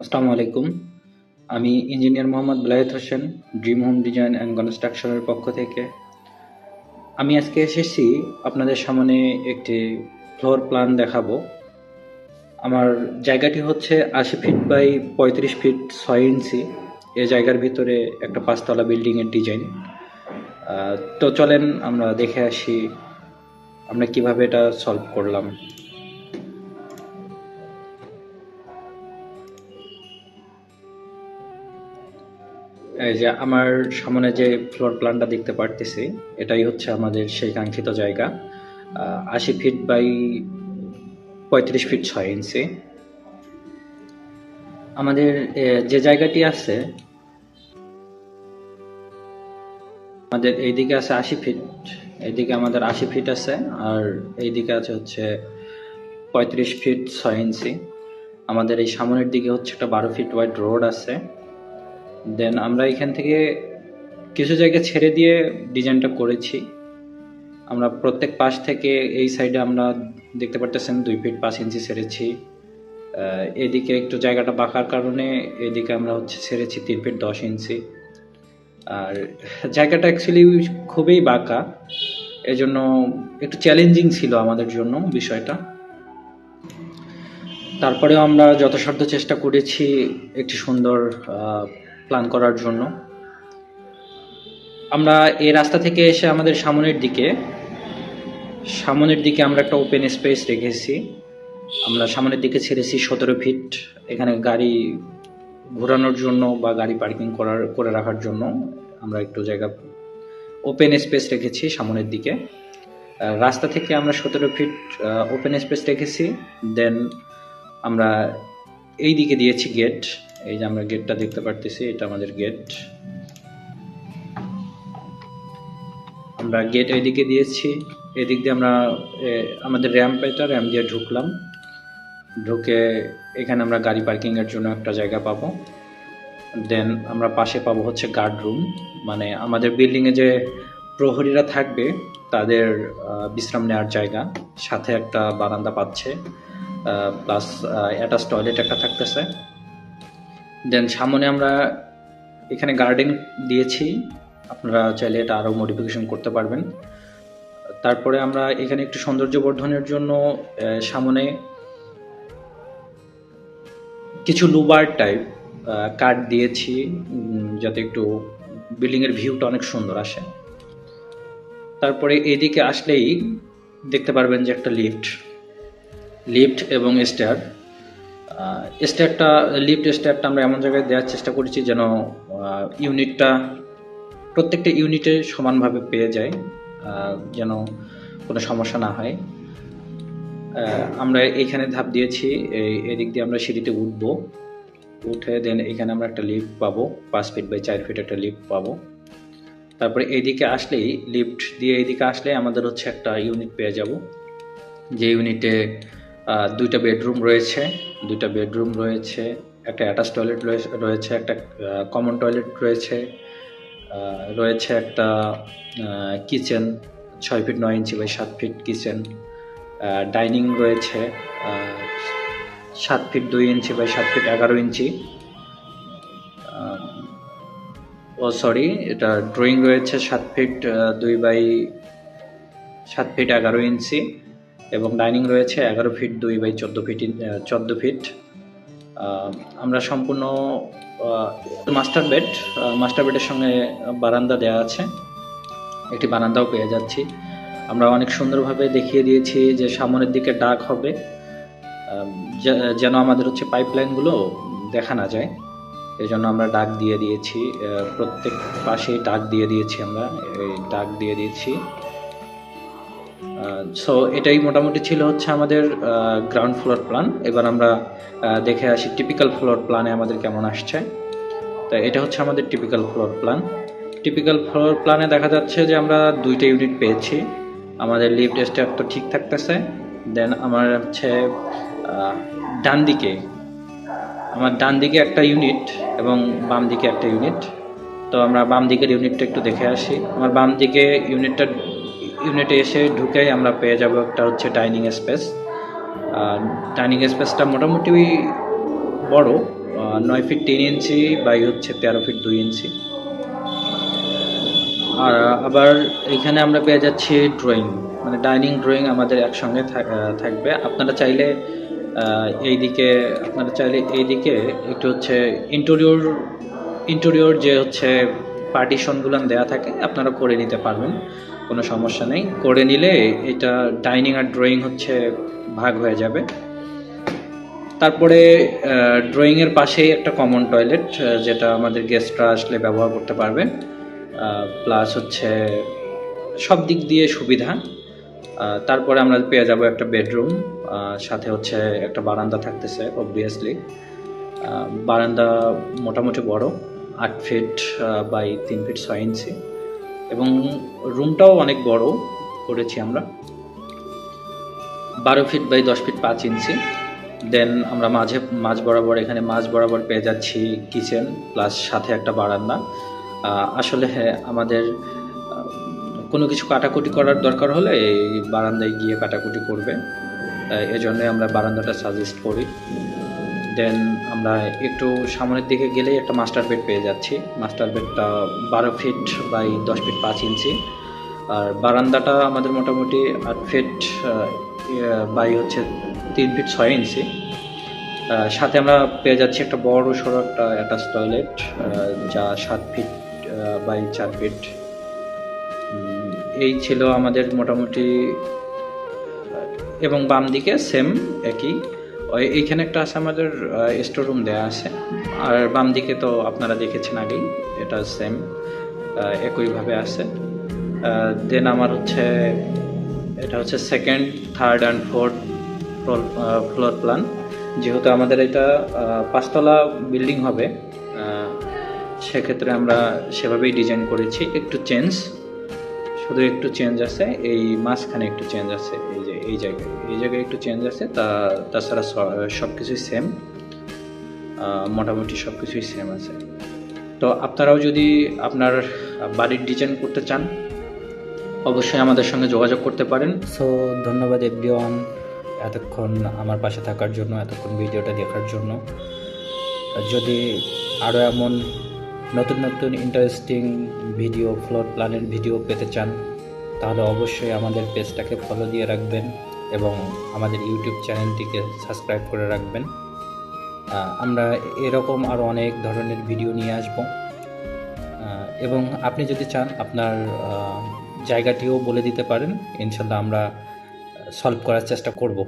আসসালামু আলাইকুম। আমি engineer Mohammad Belayet Hossain, dream home design and কনস্ট্রাকশনের পক্ষ থেকে। আমি আজকে এসেছি আপনাদের সামনে একটি ফ্লোর প্ল্যান দেখাবো। আমার জায়গাটি হচ্ছে আশি ফিট বাই পঁয়ত্রিশ ফিট ছয় ইঞ্চি। এ জায়গার ভিতরে একটা পাঁচতলা বিল্ডিংয়ের ডিজাইন। তো চলেন আমরা দেখে আসি আমরা কীভাবে এটা সলভ করলাম। এই যে আমার সামনে যে ফ্লোর প্ল্যানটা দেখতে পারতেছি, এটাই হচ্ছে আমাদের সেই কাঙ্ক্ষিত জায়গা। আশি ফিট বাই পঁয়ত্রিশ ফিট ছয় ইঞ্চি আমাদের যে জায়গাটি আছে, আমাদের এইদিকে আছে আশি ফিট এইদিকে আমাদের আশি ফিট আছে, আর এইদিকে আছে হচ্ছে পঁয়ত্রিশ ফিট ছয় ইঞ্চি আমাদের এই সামনের দিকে হচ্ছে একটা বারো ফিট ওয়াইড রোড আছে। দেন আমরা এখান থেকে কিছু জায়গা ছেড়ে দিয়ে ডিজাইনটা করেছি। আমরা প্রত্যেক পাশ থেকে এই সাইডে আমরা দেখতে পারতেছেন দুই ফিট পাঁচ ইঞ্চি ছেড়েছি। এদিকে একটু জায়গাটা বাঁকার কারণে এদিকে আমরা হচ্ছে ছেড়েছি তিন ফিট দশ ইঞ্চি আর জায়গাটা অ্যাকচুয়ালি খুবই বাঁকা। এজন্য একটু চ্যালেঞ্জিং ছিল আমাদের জন্য বিষয়টা। তারপরেও আমরা যথাসাধ্য চেষ্টা করেছি একটি সুন্দর প্ল্যান করার জন্য। আমরা এই রাস্তা থেকে এসে আমাদের সামনের দিকে সামনের দিকে আমরা একটা ওপেন স্পেস রেখেছি। আমরা সামনের দিকে ছেড়েছি সতেরো ফিট এখানে গাড়ি ঘোরানোর জন্য বা গাড়ি পার্কিং করার, করে রাখার জন্য আমরা একটু জায়গা ওপেন স্পেস রেখেছি সামনের দিকে। রাস্তা থেকে আমরা সতেরো ফিট ওপেন স্পেস রেখেছি। দেন আমরা এই দিকে দিয়েছি গেট এই যে আমরা গেটটা দেখতে পারতেছি, এটা আমাদের গেট আমরা গেট এদিকে দিয়েছি এদিক দিয়ে আমরা আমাদের র্যাম্প এটা র্যাম্প দিয়ে ঢুকলাম। ঢুকে এখানে আমরা গাড়ি পার্কিং এর জন্য একটা জায়গা পাবো। দেন আমরা পাশে পাবো হচ্ছে গার্ড রুম মানে আমাদের বিল্ডিং এ যে প্রহরীরা থাকবে, তাদের বিশ্রাম নেওয়ার জায়গা। সাথে একটা বারান্দা পাচ্ছে প্লাস অ্যাটাচ টয়লেট একটা থাকতেছে। দেন সামনে আমরা এখানে গার্ডেন দিয়েছি। আপনারা চাইলে এটা আরও মডিফিকেশন করতে পারবেন। তারপরে আমরা এখানে একটু সৌন্দর্য বর্ধনের জন্য সামনে কিছু লুবার টাইপ কাঠ দিয়েছি যাতে একটু বিল্ডিংয়ের ভিউটা অনেক সুন্দর আসে। তারপরে এদিকে আসলেই দেখতে পারবেন যে একটা লিফট লিফট এবং স্টেয়ার স্টেয়ারটা লিফট স্টেয়ারটা আমরা এমন জায়গায় দেওয়ার চেষ্টা করেছি যেন ইউনিটটা প্রত্যেকটা ইউনিটে সমানভাবে পেয়ে যায় যেন কোনো সমস্যা না হয়। আমরা এইখানে ধাপ দিয়েছি, এই এদিক দিয়ে আমরা সিঁড়িতে উঠবো। উঠে দেন এখানে আমরা একটা লিফট পাবো, পাঁচ ফিট বাই চার ফিট একটা লিফট পাবো। তারপরে এইদিকে আসলেই লিফট দিয়ে এইদিকে আসলে আমাদের হচ্ছে একটা ইউনিট পেয়ে যাব। যে ইউনিটে দুইটা বেডরুম রয়েছে, দুইটা বেডরুম রয়েছে, একটা অ্যাটাচ টয়লেট রয়েছে, একটা কমন টয়লেট রয়েছে রয়েছে একটা কিচেন, ছয় ফিট নয় ইঞ্চি বাই সাত ফিট কিচেন ডাইনিং রয়েছে সাত ফিট দুই ইঞ্চি বাই সাত ফিট এগারো ইঞ্চি ও সরি এটা ড্রয়িং রয়েছে সাত ফিট দুই বাই সাত ফিট এগারো ইঞ্চি এবং ডাইনিং রয়েছে এগারো ফিট দুই বাই চোদ্দ ফিট চোদ্দ ফিট। আমরা সম্পূর্ণ মাস্টার বেড মাস্টার বেডের সঙ্গে বারান্দা দেওয়া আছে। একটি বারান্দাও পেয়ে যাচ্ছি। আমরা অনেক সুন্দরভাবে দেখিয়ে দিয়েছি যে সামনের দিকে ডাক হবে। যেন আমাদের হচ্ছে পাইপলাইনগুলো দেখা না যায়। এই জন্য আমরা ডাক দিয়ে দিয়েছি। প্রত্যেক পাশেই ডাক দিয়ে দিয়েছি আমরা। ডাক দিয়ে দিয়েছি। সো এটাই মোটামুটি ছিল হচ্ছে আমাদের গ্রাউন্ড ফ্লোর প্ল্যান এবার আমরা দেখে আসি টিপিক্যাল ফ্লোর প্ল্যানে আমাদের কেমন আসছে। তো এটা হচ্ছে আমাদের typical floor plan typical floor প্ল্যানে দেখা যাচ্ছে যে আমরা দুইটা ইউনিট পেয়েছি। আমাদের লিফট স্টেপ তো ঠিক থাকতেছে। দেন আমার হচ্ছে ডান দিকে, আমার ডান দিকে একটা ইউনিট এবং বাম দিকে একটা ইউনিট তো আমরা বাম দিকের ইউনিটটা একটু দেখে আসি। আমার বাম দিকে ইউনিটটা ইউনিটে এসে ঢুকেই আমরা পেয়ে যাব একটা হচ্ছে ডাইনিং স্পেস ডাইনিং স্পেসটা মোটামুটি বড় নয় ফিট তিন ইঞ্চি বাই হচ্ছে তেরো ফিট দুই ইঞ্চি। আর আবার এখানে আমরা পেয়ে যাচ্ছি ড্রয়িং মানে ডাইনিং ড্রয়িং আমাদের একসঙ্গে থাক- থাকবে। আপনারা চাইলে এইদিকে, আপনারা চাইলে এইদিকে একটু হচ্ছে ইন্টেরিয়র ইন্টেরিয়র যে হচ্ছে পার্টিশনগুলো দেওয়া থাকে, আপনারা করে নিতে পারবেন। কোনো সমস্যা নেই। করে নিলে এটা ডাইনিং আর ড্রয়িং হচ্ছে ভাগ হয়ে যাবে। তারপরে ড্রয়িংয়ের পাশেই একটা কমন টয়লেট যেটা আমাদের গেস্টরা আসলে ব্যবহার করতে পারবে। প্লাস হচ্ছে সব দিক দিয়ে সুবিধা। তারপরে আমরা পেয়ে যাব একটা বেডরুম সাথে হচ্ছে একটা বারান্দা থাকতেছে অবভিয়াসলি বারান্দা মোটামুটি বড়, আট ফিট বাই তিন ফিট ছয় ইঞ্চি। এবং রুমটাও অনেক বড় করেছি আমরা। বারো ফিট বাই দশ ফিট পাঁচ ইঞ্চি। দেন আমরা মাঝে মাঝ বরাবর এখানে মাঝ বরাবর পেয়ে যাচ্ছি কিচেন প্লাস সাথে একটা বারান্দা। আসলে হ্যাঁ আমাদের কোনো কিছু কাটাকুটি করার দরকার হলে এই বারান্দায় গিয়ে কাটাকুটি করবে। আহ, এজন্য আমরা বারান্দাটা সাজেস্ট করি। দেন আমরা একটু সামনের দিকে গেলেই একটা মাস্টার বেড পেয়ে যাচ্ছি। মাস্টার বেডটা বারো ফিট বাই দশ ফিট পাঁচ ইঞ্চি। আর বারান্দাটা আমাদের মোটামুটি আট ফিট বাই হচ্ছে তিন ফিট ছয় ইঞ্চি। সাথে আমরা পেয়ে যাচ্ছি একটা বড় সড়ো একটা অ্যাটাচ টয়লেট যা সাত ফিট বাই চার ফিট এই ছিল আমাদের মোটামুটি এবং বাম দিকে সেম একই। এইখানে একটা আছে আমাদের স্টোর রুম দেওয়া আছে। আর বাম দিকে তো আপনারা দেখেছেন আগেই, এটা সেম একইভাবে আছে। দেন আমার হচ্ছে, এটা হচ্ছে second third and fourth floor plan যেহেতু আমাদের এটা পাঁচতলা বিল্ডিং হবে সেক্ষেত্রে আমরা সেভাবেই ডিজাইন করেছি। একটু চেঞ্জ শুধু একটু চেঞ্জ আছে, এই মাঝখানে একটু চেঞ্জ আছে, এই যে এই জায়গায় এই জায়গায় একটু চেঞ্জ আছে, তা, তাছাড়া সব কিছুই সেম মোটামুটি সব কিছুই সেম আছে। তো আপনারাও যদি আপনার বাড়ির ডিজাইন করতে চান, অবশ্যই আমাদের সঙ্গে যোগাযোগ করতে পারেন। সো ধন্যবাদ এভরিওয়ান এতক্ষণ আমার পাশে থাকার জন্য, এতক্ষণ ভিডিওটা দেখার জন্য। যদি আরও এমন নতুন নতুন ইন্টারেস্টিং ভিডিও ফ্লোর প্ল্যানের ভিডিও পেতে চান, তাহলে অবশ্যই আমাদের পেজটাকে ফলো দিয়ে রাখবেন এবং আমাদের ইউটিউব চ্যানেলটিকে সাবস্ক্রাইব করে রাখবেন। আমরা এরকম আরও অনেক ধরনের ভিডিও নিয়ে আসব। এবং আপনি যদি চান আপনার জায়গাটিও বলে দিতে পারেন, ইনশাল্লাহ আমরা সলভ করার চেষ্টা করব।